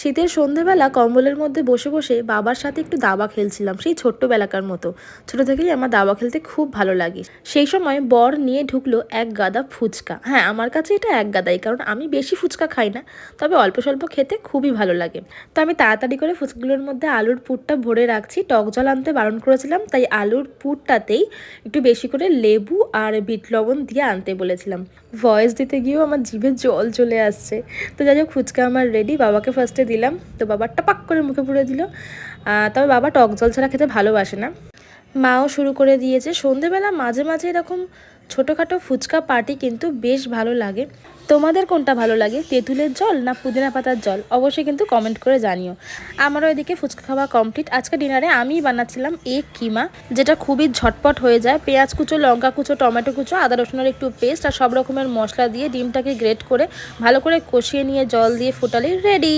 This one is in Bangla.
শীতের সন্ধেবেলা কম্বলের মধ্যে বসে বসে বাবার সাথে একটু দাবা খেলছিলাম, সেই ছোট্টবেলাকার মতো। ছোট থেকেই আমার দাবা খেলতে খুব ভালো লাগে। সেই সময় বর নিয়ে ঢুকলো এক গাদা ফুচকা। হ্যাঁ আমার কাছে এটা এক গাদাই, কারণ আমি বেশি ফুচকা খাই না, তবে অল্প স্বল্প খেতে খুবই ভালো লাগে। তো আমি তাড়াতাড়ি করে ফুচকাগুলোর মধ্যে আলুর পুরটা ভরে রাখছি, টক জল আনতে বারণ করেছিলাম, তাই আলুর পুরটাতেই একটু বেশি করে লেবু আর বিট লবণ দিয়ে আনতে বলেছিলাম। ভয়েস দিতে গিয়েও আমার জিভে জল চলে আসছে। তো যাই হোক, ফুচকা আমার রেডি বাবাকে ফার্স্টে দিলাম। তো বাবা টপাক করে মুখে পুরে দিল। তবে বাবা টক জল ছাড়া খেতে ভালোবাসে না। মাও শুরু করে দিয়েছে। সন্ধেবেলা মাঝে মাঝে এরকম ছোটোখাটো ফুচকা পার্টি কিন্তু বেশ ভালো লাগে। তোমাদের কোনটা ভালো লাগে? তেঁতুলের জল না পুদিনা পাতার জল? অবশ্যই কিন্তু কমেন্ট করে জানিও। আমারও এদিকে ফুচকা খাওয়া কমপ্লিট আজকে ডিনারে আমিই বানাচ্ছিলাম এক কিমা, যেটা খুবই ঝটপট হয়ে যায়। পেঁয়াজ কুচো, লঙ্কা কুচো, টমেটো কুচো, আদা, রসুনের একটু পেস্ট আর সব রকমের মশলা দিয়ে ডিমটাকে গ্রেট করে ভালো করে কষিয়ে নিয়ে জল দিয়ে ফুটালেই রেডি